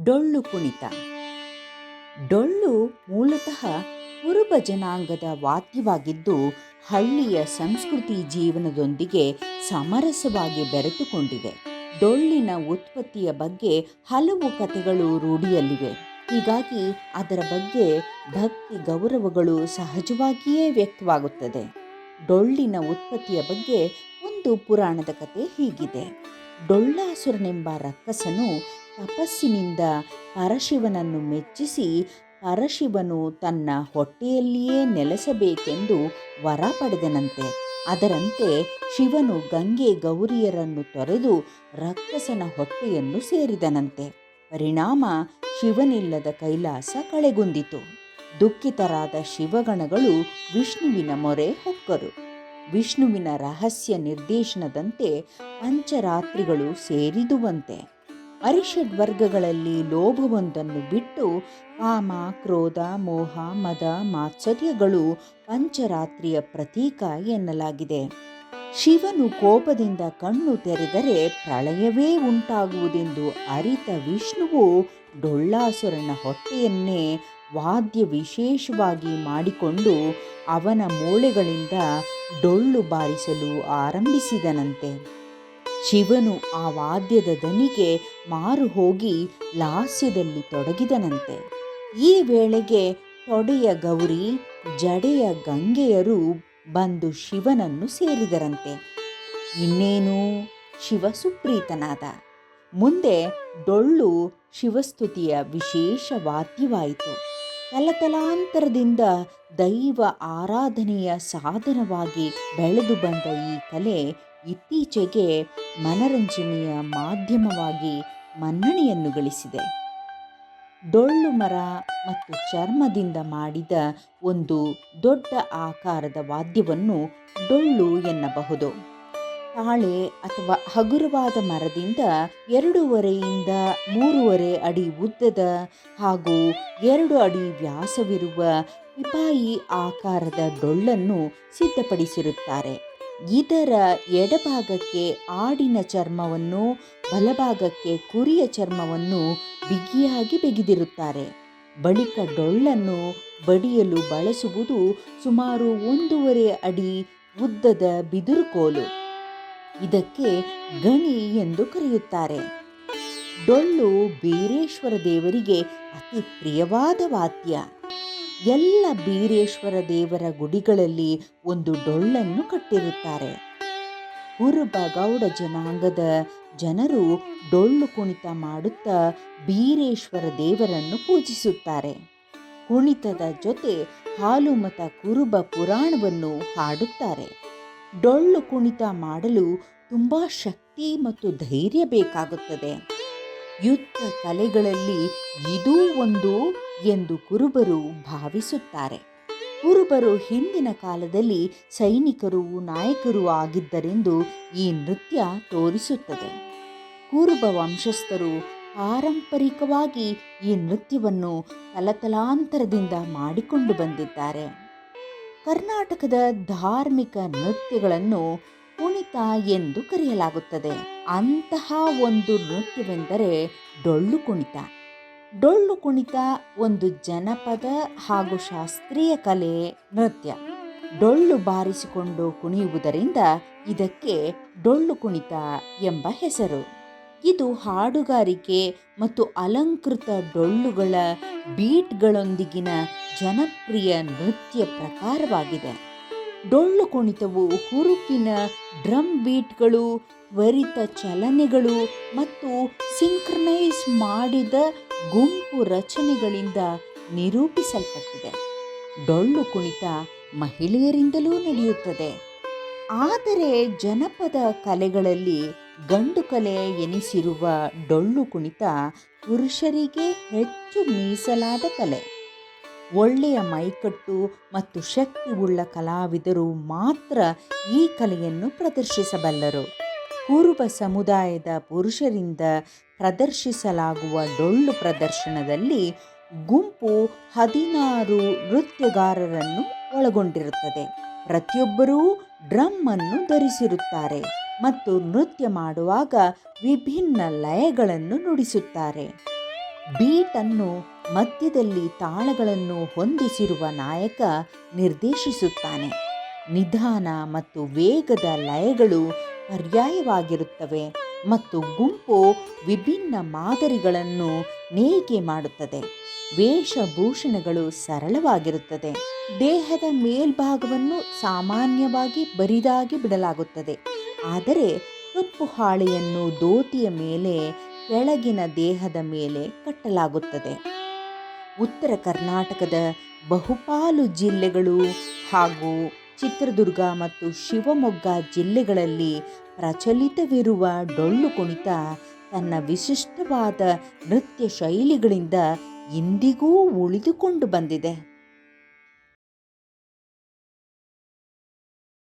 ಡೊಳ್ಳು ಕುಣಿತ. ಡೊಳ್ಳು ಮೂಲತಃ ಕುರುಬ ಜನಾಂಗದ ವಾದ್ಯವಾಗಿದ್ದು ಹಳ್ಳಿಯ ಸಂಸ್ಕೃತಿ ಜೀವನದೊಂದಿಗೆ ಸಮರಸವಾಗಿ ಬೆರೆತುಕೊಂಡಿದೆ. ಡೊಳ್ಳಿನ ಉತ್ಪತ್ತಿಯ ಬಗ್ಗೆ ಹಲವು ಕಥೆಗಳು ರೂಢಿಯಲ್ಲಿವೆ. ಹೀಗಾಗಿ ಅದರ ಬಗ್ಗೆ ಭಕ್ತಿ ಗೌರವಗಳು ಸಹಜವಾಗಿಯೇ ವ್ಯಕ್ತವಾಗುತ್ತದೆ. ಡೊಳ್ಳಿನ ಉತ್ಪತ್ತಿಯ ಬಗ್ಗೆ ಒಂದು ಪುರಾಣದ ಕತೆ ಹೀಗಿದೆ. ಡೊಳ್ಳಾಸುರನೆಂಬ ರಕ್ಕಸನು ತಪಸ್ಸಿನಿಂದ ಪರಶಿವನನ್ನು ಮೆಚ್ಚಿಸಿ ಪರಶಿವನು ತನ್ನ ಹೊಟ್ಟೆಯಲ್ಲಿಯೇ ನೆಲೆಸಬೇಕೆಂದು ವರ ಪಡೆದನಂತೆ. ಅದರಂತೆ ಶಿವನು ಗಂಗೆ ಗೌರಿಯರನ್ನು ತೊರೆದು ರಕ್ತಸನ ಹೊಟ್ಟೆಯನ್ನು ಸೇರಿದನಂತೆ. ಪರಿಣಾಮ ಶಿವನಿಲ್ಲದ ಕೈಲಾಸ ಕಳೆಗುಂದಿತು ದುಃಖಿತರಾದ ಶಿವಗಣಗಳು ವಿಷ್ಣುವಿನ ಮೊರೆ ಹೊಕ್ಕರು. ವಿಷ್ಣುವಿನ ರಹಸ್ಯ ನಿರ್ದೇಶನದಂತೆ ಪಂಚರಾತ್ರಿಗಳು ಸೇರಿದುವಂತೆ. ಅರಿಷಡ್ ವರ್ಗಗಳಲ್ಲಿ ಲೋಭವೊಂದನ್ನು ಬಿಟ್ಟು ಕಾಮ, ಕ್ರೋಧ, ಮೋಹ, ಮದ, ಮಾತ್ಸರ್ಯಗಳು ಪಂಚರಾತ್ರಿಯ ಪ್ರತೀಕ ಎನ್ನಲಾಗಿದೆ. ಶಿವನು ಕೋಪದಿಂದ ಕಣ್ಣು ತೆರೆದರೆ ಪ್ರಳಯವೇ ಉಂಟಾಗುವುದೆಂದು ಅರಿತ ವಿಷ್ಣುವು ಡೊಳ್ಳಾಸುರನ ಹೊಟ್ಟೆಯನ್ನೇ ವಾದ್ಯ ವಿಶೇಷವಾಗಿ ಮಾಡಿಕೊಂಡು ಅವನ ಮೂಳೆಗಳಿಂದ ಡೊಳ್ಳು ಬಾರಿಸಲು ಆರಂಭಿಸಿದನಂತೆ. ಶಿವನು ಆ ವಾದ್ಯದ ದನಿಗೆ ಮಾರು ಹೋಗಿ ಲಾಸ್ಯದಲ್ಲಿ ತೊಡಗಿದನಂತೆ. ಈ ವೇಳೆಗೆ ತೊಡೆಯ ಗೌರಿ, ಜಡೆಯ ಗಂಗೆಯರು ಬಂದು ಶಿವನನ್ನು ಸೇರಿದರಂತೆ. ಇನ್ನೇನು? ಶಿವ ಸುಪ್ರೀತನಾದ ಮುಂದೆ ಡೊಳ್ಳು ಶಿವಸ್ತುತಿಯ ವಿಶೇಷ ವಾದ್ಯವಾಯಿತು. ತಲತಲಾಂತರದಿಂದ ದೈವ ಆರಾಧನೆಯ ಸಾಧನವಾಗಿ ಬೆಳೆದು ಬಂದ ಈ ಕಲೆ ಇತ್ತೀಚೆಗೆ ಮನರಂಜನೆಯ ಮಾಧ್ಯಮವಾಗಿ ಮನ್ನಣೆಯನ್ನು ಗಳಿಸಿದೆ. ಡೊಳ್ಳು ಮರ ಮತ್ತು ಚರ್ಮದಿಂದ ಮಾಡಿದ ಒಂದು ದೊಡ್ಡ ಆಕಾರದ ವಾದ್ಯವನ್ನು ಡೊಳ್ಳು ಎನ್ನಬಹುದು. ತಾಳೆ ಅಥವಾ ಹಗುರವಾದ ಮರದಿಂದ ಎರಡೂವರೆಯಿಂದ ಮೂರುವರೆ ಅಡಿ ಉದ್ದದ ಹಾಗೂ ಎರಡು ಅಡಿ ವ್ಯಾಸವಿರುವ ಪಿಪಾಯಿ ಆಕಾರದ ಡೊಳ್ಳನ್ನು ಸಿದ್ಧಪಡಿಸಿರುತ್ತಾರೆ. ಇದರ ಎಡಭಾಗಕ್ಕೆ ಆಡಿನ ಚರ್ಮವನ್ನು, ಬಲಭಾಗಕ್ಕೆ ಕುರಿಯ ಚರ್ಮವನ್ನು ಬಿಗಿಯಾಗಿ ಬಿಗಿದಿರುತ್ತಾರೆ. ಬಳಿಕ ಡೊಳ್ಳನ್ನು ಬಡಿಯಲು ಬಳಸುವುದು ಸುಮಾರು ಒಂದೂವರೆ ಅಡಿ ಉದ್ದದ ಬಿದಿರುಕೋಲು ಇದಕ್ಕೆ ಗಣಿ ಎಂದು ಕರೆಯುತ್ತಾರೆ. ಡೊಳ್ಳು ಬೀರೇಶ್ವರ ದೇವರಿಗೆ ಅತಿ ಪ್ರಿಯವಾದ ವಾದ್ಯ. ಎಲ್ಲ ಬೀರೇಶ್ವರ ದೇವರ ಗುಡಿಗಳಲ್ಲಿ ಒಂದು ಡೊಳ್ಳನ್ನು ಕಟ್ಟಿರುತ್ತಾರೆ. ಕುರುಬ ಗೌಡ ಜನಾಂಗದ ಜನರು ಡೊಳ್ಳು ಕುಣಿತ ಮಾಡುತ್ತಾ ಬೀರೇಶ್ವರ ದೇವರನ್ನು ಪೂಜಿಸುತ್ತಾರೆ. ಕುಣಿತದ ಜೊತೆ ಹಾಲುಮತ ಕುರುಬ ಪುರಾಣವನ್ನು ಹಾಡುತ್ತಾರೆ. ಡೊಳ್ಳು ಕುಣಿತ ಮಾಡಲು ತುಂಬ ಶಕ್ತಿ ಮತ್ತು ಧೈರ್ಯ ಬೇಕಾಗುತ್ತದೆ. ಯುದ್ಧ ಕಲೆಗಳಲ್ಲಿ ಇದೂ ಒಂದು ಎಂದು ಕುರುಬರು ಭಾವಿಸುತ್ತಾರೆ. ಕುರುಬರು ಹಿಂದಿನ ಕಾಲದಲ್ಲಿ ಸೈನಿಕರು, ನಾಯಕರು ಆಗಿದ್ದರೆಂದು ಈ ನೃತ್ಯ ತೋರಿಸುತ್ತದೆ. ಕುರುಬ ವಂಶಸ್ಥರು ಪಾರಂಪರಿಕವಾಗಿ ಈ ನೃತ್ಯವನ್ನು ತಲತಲಾಂತರದಿಂದ ಮಾಡಿಕೊಂಡು ಬಂದಿದ್ದಾರೆ. ಕರ್ನಾಟಕದ ಧಾರ್ಮಿಕ ನೃತ್ಯಗಳನ್ನು ಕುಣಿತ ಎಂದು ಕರೆಯಲಾಗುತ್ತದೆ. ಅಂತಹ ಒಂದು ನೃತ್ಯವೆಂದರೆ ಡೊಳ್ಳು ಕುಣಿತ. ಡೊಳ್ಳು ಕುಣಿತ ಒಂದು ಜನಪದ ಹಾಗೂ ಶಾಸ್ತ್ರೀಯ ಕಲೆ ನೃತ್ಯ. ಡೊಳ್ಳು ಬಾರಿಸಿಕೊಂಡು ಕುಣಿಯುವುದರಿಂದ ಇದಕ್ಕೆ ಡೊಳ್ಳು ಕುಣಿತ ಎಂಬ ಹೆಸರು. ಇದು ಹಾಡುಗಾರಿಕೆ ಮತ್ತು ಅಲಂಕೃತ ಡೊಳ್ಳುಗಳ ಬೀಟ್ಗಳೊಂದಿಗಿನ ಜನಪ್ರಿಯ ನೃತ್ಯ ಪ್ರಕಾರವಾಗಿದೆ. ಡೊಳ್ಳು ಕುಣಿತವು ಹುರುಪಿನ ಡ್ರಮ್ ಬೀಟ್ಗಳು, ತ್ವರಿತ ಚಲನೆಗಳು ಮತ್ತು ಸಿಂಕ್ರನೈಸ್ ಮಾಡಿದ ಗುಂಪು ರಚನೆಗಳಿಂದ ನಿರೂಪಿಸಲ್ಪಟ್ಟಿದೆ. ಡೊಳ್ಳು ಕುಣಿತ ಮಹಿಳೆಯರಿಂದಲೂ ನಡೆಯುತ್ತದೆ. ಆದರೆ ಜನಪದ ಕಲೆಗಳಲ್ಲಿ ಗಂಡು ಕಲೆ ಎನಿಸಿರುವ ಡೊಳ್ಳು ಕುಣಿತ ಪುರುಷರಿಗೆ ಹೆಚ್ಚು ಮೀಸಲಾದ ಕಲೆ. ಒಳ್ಳೆಯ ಮೈಕಟ್ಟು ಮತ್ತು ಶಕ್ತಿ ಉಳ್ಳ ಕಲಾವಿದರು ಮಾತ್ರ ಈ ಕಲೆಯನ್ನು ಪ್ರದರ್ಶಿಸಬಲ್ಲರು. ಕುರುಬ ಸಮುದಾಯದ ಪುರುಷರಿಂದ ಪ್ರದರ್ಶಿಸಲಾಗುವ ಡೊಳ್ಳು ಪ್ರದರ್ಶನದಲ್ಲಿ ಗುಂಪು ಹದಿನಾರು ನೃತ್ಯಗಾರರನ್ನು ಒಳಗೊಂಡಿರುತ್ತದೆ. ಪ್ರತಿಯೊಬ್ಬರೂ ಡ್ರಮ್ ಅನ್ನು ಧರಿಸಿರುತ್ತಾರೆ ಮತ್ತು ನೃತ್ಯ ಮಾಡುವಾಗ ವಿಭಿನ್ನ ಲಯಗಳನ್ನು ನುಡಿಸುತ್ತಾರೆ. ಬೀಟನ್ನು ಮಧ್ಯದಲ್ಲಿ ತಾಳಗಳನ್ನು ಹೊಂದಿಸಿರುವ ನಾಯಕ ನಿರ್ದೇಶಿಸುತ್ತಾನೆ. ನಿಧಾನ ಮತ್ತು ವೇಗದ ಲಯಗಳು ಪರ್ಯಾಯವಾಗಿರುತ್ತವೆ ಮತ್ತು ಗುಂಪು ವಿಭಿನ್ನ ಮಾದರಿಗಳನ್ನು ನೇಯ್ಗೆ ಮಾಡುತ್ತದೆ. ವೇಷಭೂಷಣಗಳು ಸರಳವಾಗಿರುತ್ತದೆ. ದೇಹದ ಮೇಲ್ಭಾಗವನ್ನು ಸಾಮಾನ್ಯವಾಗಿ ಬರಿದಾಗಿ ಬಿಡಲಾಗುತ್ತದೆ. ಆದರೆ ಕಪ್ಪು ಹಾಳೆಯನ್ನು ದೋತಿಯ ಮೇಲೆ, ಕೆಳಗಿನ ದೇಹದ ಮೇಲೆ ಕಟ್ಟಲಾಗುತ್ತದೆ. ಉತ್ತರ ಕರ್ನಾಟಕದ ಬಹುಪಾಲು ಜಿಲ್ಲೆಗಳು ಹಾಗೂ ಚಿತ್ರದುರ್ಗ ಮತ್ತು ಶಿವಮೊಗ್ಗ ಜಿಲ್ಲೆಗಳಲ್ಲಿ ಪ್ರಚಲಿತವಿರುವ ಡೊಳ್ಳು ಕುಣಿತ ತನ್ನ ವಿಶಿಷ್ಟವಾದ ನೃತ್ಯ ಶೈಲಿಗಳಿಂದ ಇಂದಿಗೂ ಉಳಿದುಕೊಂಡು ಬಂದಿದೆ.